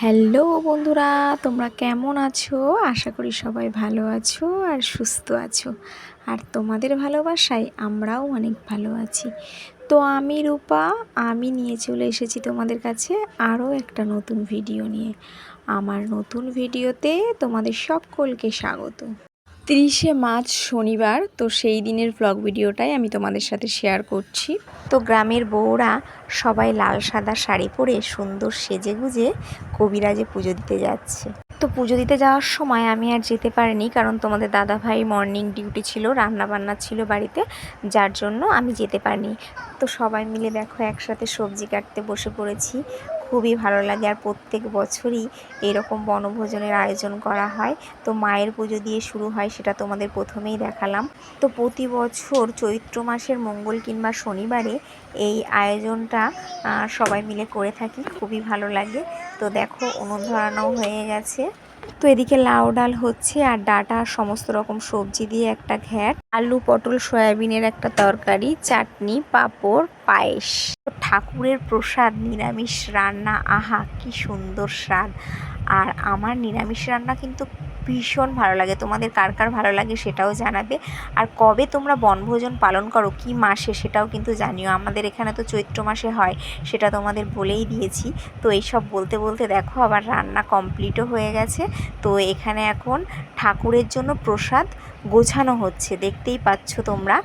Hello বন্ধুরা, তোমরা কেমন আছো? আশা করি সবাই ভালো আছো আর সুস্থ আছো। আর তোমাদের ভালোবাসায় আমরাও অনেক ভালো আছি। তো আমি রূপা, আমি নিয়ে চলে এসেছি তোমাদের কাছে আরও একটা নতুন ভিডিও নিয়ে। আমার নতুন ভিডিওতে তোমাদের সকলকে স্বাগত। তিরিশে মার্চ শনিবার, তো সেই দিনের ব্লগ ভিডিওটাই আমি তোমাদের সাথে শেয়ার করছি। তো গ্রামের বউরা সবাই লাল সাদা শাড়ি পরে সুন্দর সেজে গুজে কবিরাজে পুজো দিতে যাচ্ছে। তো পুজো দিতে যাওয়ার সময় আমি আর যেতে পারিনি কারণ তোমাদের দাদা ভাই মর্নিং ডিউটি ছিল রান্না বান্না ছিল বাড়িতে, যার জন্য আমি যেতে পারিনি। তো সবাই মিলে দেখো একসাথে সবজি কাটতে বসে পড়েছি। খুবই ভালো লাগে আর প্রত্যেক বছরই এরকম বনভোজনের আয়োজন করা হয়। তো মায়ের পুজো দিয়ে শুরু হয় সেটা তোমাদের প্রথমেই দেখালাম। তো প্রতি বছর চৈত্র মাসের মঙ্গল কিংবা শনিবারে এই আয়োজনটা সবাই মিলে করে থাকি। খুবই ভালো লাগে। তো দেখো, উনুন হয়ে গেছে। তো এদিকে লাউ ডাল হচ্ছে আর ডাটা সমস্ত রকম সবজি দিয়ে একটা ঘ্যাট। আলু, পটল, সয়াবিনের একটা তরকারি, চাটনি, পাঁপড়, পায়েস। ঠাকুরের প্রসাদ, নিরামিষ রান্না, আহা, কি সুন্দর স্বাদ। আর আমার নিরামিষ রান্না কিন্তু ভীষণ ভালো লাগে। তোমাদের কার কার ভালো লাগে সেটাও জানাবে। আর কবে তোমরা বনভোজন পালন করো, কি মাসে সেটাও কিন্তু জানিও। আমাদের এখানে তো চৈত্র মাসে হয়, সেটা তোমাদের বলেই দিয়েছি। তো এইসব বলতে বলতে দেখো আবার রান্না কমপ্লিটও হয়ে গেছে। তো এখানে এখন ঠাকুরের জন্য প্রসাদ গোছানো হচ্ছে, দেখতেই পাচ্ছ তোমরা।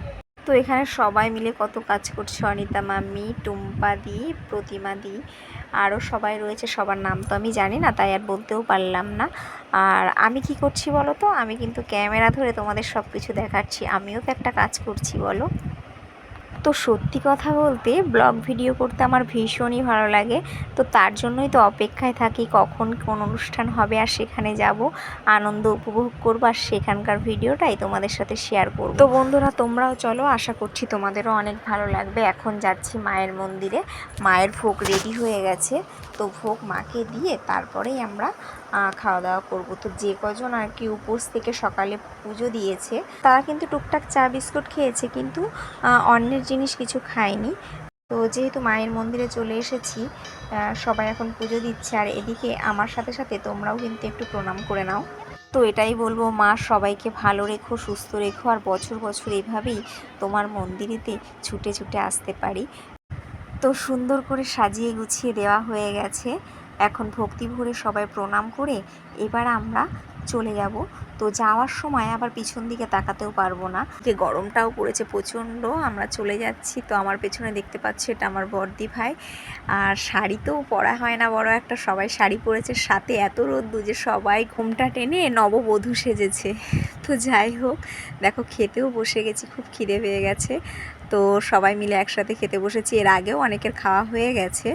তো এখানে সবাই মিলে কত কাজ করছে অনিতা মাম্মি, টুম্পা দি, প্রতিমা দি। আরও সবাই রয়েছে, সবার নাম তো আমি জানি না, তাই আর বলতেও পারলাম না। আর আমি কি করছি বলো তো? আমি কিন্তু ক্যামেরা ধরে তোমাদের সব কিছু দেখাচ্ছি, আমিও তো একটা কাজ করছি, বলো। তো সত্যি কথা বলতে ব্লগ ভিডিও করতে আমার ভীষণই ভালো লাগে। তো তার জন্যই তো অপেক্ষায় থাকি কখন কোন অনুষ্ঠান হবে আর সেখানে যাব। আনন্দ উপভোগ করব আর সেখানকার ভিডিওটাই তোমাদের সাথে শেয়ার করব। তো বন্ধুরা, তোমরাও চলো, আশা করছি তোমাদেরও অনেক ভালো লাগবে। এখন যাচ্ছি মায়ের মন্দিরে। মায়ের ভোগ রেডি হয়ে গেছে। তো ভোগ মাকে দিয়ে তারপরেই আমরা খাওয়া দাওয়া করব। তো যে কজন আর কি উপোস থেকে সকালে পুজো দিয়েছে, তারা কিন্তু টুকটাক চা বিস্কুট খেয়েছে কিন্তু অন্যের জিনিস কিছু খায়নি। তো যেহেতু মায়ের মন্দিরে চলে এসেছি সবাই এখন পুজো দিচ্ছে। আর এদিকে আমার সাথে সাথে তোমরাও কিন্তু একটু প্রণাম করে নাও। তো এটাই বলব, মা, সবাইকে ভালো রেখো, সুস্থ রেখো। আর বছর বছর এভাবেই তোমার মন্দিরেতে ছুটে ছুটে আসতে পারি। তো সুন্দর করে সাজিয়ে গুছিয়ে দেওয়া হয়ে গেছে। এখন ভক্তি ভরে সবাই প্রণাম করে এবার আমরা চলে যাব। তো যাওয়ার সময় আবার পিছন দিকে তাকাতেও পারব না। যে গরমটাও পড়েছে প্রচণ্ড, আমরা চলে যাচ্ছি। তো আমার পেছনে দেখতে পাচ্ছি এটা আমার বর্দি ভাই। আর শাড়ি তো পরা হয় না বড় একটা, সবাই শাড়ি পরেছে। সাথে এত রোদ্দু যে সবাই ঘুমটা টেনে নববধূ সেজেছে। তো যাই হোক, দেখো খেতেও বসে গেছি, খুব খিদে পেয়ে গেছে। তো সবাই মিলে একসাথে খেতে বসেছি। এর আগেও অনেকের খাওয়া হয়ে গেছে।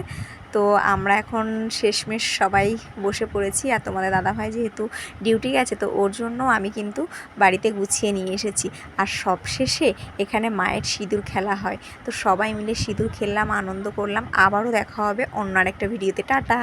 তো আমরা এখন শেষমেশ সবাই বসে পড়েছি আর তোমাদের দাদাভাই যেহেতু ডিউটি গেছে, তো ওর জন্য আমি কিন্তু বাড়িতে গুছিয়ে নিয়ে এসেছি। আর সবশেষে এখানে মায়ের সিঁদুর খেলা হয়। তো সবাই মিলে সিঁদুর খেললাম, আনন্দ করলাম। আবারও দেখা হবে অন্য আরেকটা ভিডিওতে। টাটা!